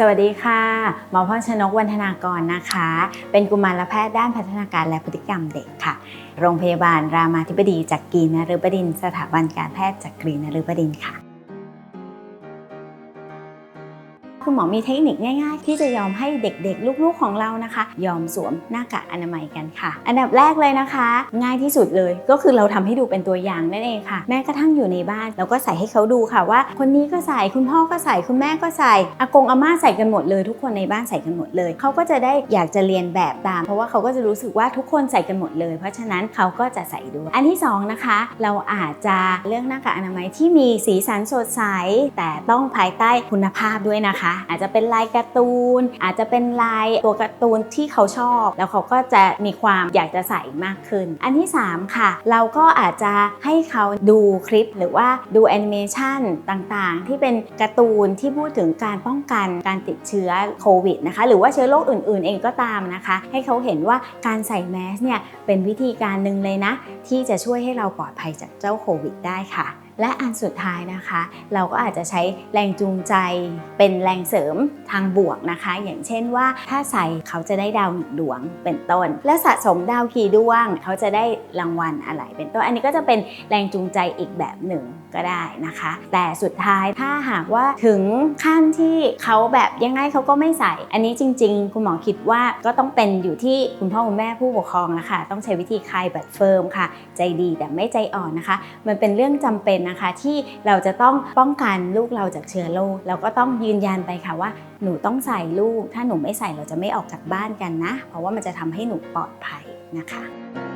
สวัสดีค่ะ หมอพรชนกวันธนากรนะคะ เป็นกุมารแพทย์ด้านพัฒนาการและพฤติกรรมเด็กค่ะ โรงพยาบาลรามาธิบดีจากกรีนฤบดินทร์สถาบันการแพทย์จากกรีนฤบดินทร์ค่ะ คุณหมอมีเทคนิคง่ายๆ ที่จะยอมให้เด็กๆ ลูกๆของเรานะคะ ยอมสวมหน้ากากอนามัยกันค่ะ อันดับแรกเลยนะคะ ง่ายที่สุดเลยก็คือเราทำให้ดูเป็นตัวอย่างนั่นเองค่ะแม้กระทั่งอยู่ในบ้านเราก็ใส่ให้เขาดูค่ะว่า คนนี้ก็ใส่คุณพ่อก็ใส่คุณแม่ก็ใส่อากงอาม่าใส่กันหมดเลย ทุกคนในบ้านใส่กันหมดเลยเขาก็จะได้อยากจะเรียนแบบตาม เพราะว่าเขาก็จะรู้สึกว่าทุกคนใส่กันหมดเลย เพราะฉะนั้นเขาก็จะใส่ด้วยอันที่สองนะคะเราอาจจะเลือกหน้ากากอนามัยที่มีสีสันสดใสแต่ต้องภายใต้คุณภาพด้วยนะคะอาจจะเป็นลายการ์ตูน อาจจะเป็นลายตัวการ์ตูนที่เขาชอบ แล้วเขาก็จะมีความอยากจะใส่มากขึ้น อันที่ 3 ค่ะ เราก็อาจจะให้เขาดูคลิปหรือว่าดูแอนิเมชันต่างๆ ที่เป็นการ์ตูนที่พูดถึงการป้องกันการติดเชื้อโควิดนะคะหรือว่าเชื้อโรคอื่นๆ เองก็ตามนะคะ ให้เขาเห็นว่าการใส่แมสเนี่ยเป็นวิธีการหนึ่งเลยนะ ที่จะช่วยให้เราปลอดภัยจากเจ้าโควิดได้ค่ะ และอันสุดท้ายนะคะ เราก็อาจจะใช้แรงจูงใจเป็นแรงเสริมทางบวกนะคะ อย่างเช่นว่าถ้าใส่เขาจะได้ดาวหนึ่งดวงเป็นต้น และสะสมดาวกี่ดวง เขาจะได้รางวัลอะไรเป็นต้น อันนี้ก็จะเป็นแรงจูงใจอีกแบบหนึ่งก็ได้นะคะ แต่สุดท้ายถ้าหากว่าถึงขั้นที่เขาแบบยังไงเขาก็ไม่ใส่ อันนี้จริง ๆ คุณหมอคิดว่าก็ต้องเป็นอยู่ที่คุณพ่อคุณแม่ผู้ปกครองนะคะต้องใช้วิธีคลายบัตรเฟิร์มค่ะ ใจดีแต่ไม่ใจอ่อนนะคะ มันเป็นเรื่องจำเป็นนะคะที่เราจะต้องป้องกันลูกเราจากเชื้อโรคเราก็ต้องยืนยันไปค่ะว่าหนูต้องใส่ลูก ถ้าหนูไม่ใส่เราจะไม่ออกจากบ้านกันนะ เพราะว่ามันจะทำให้หนูปลอดภัยนะคะ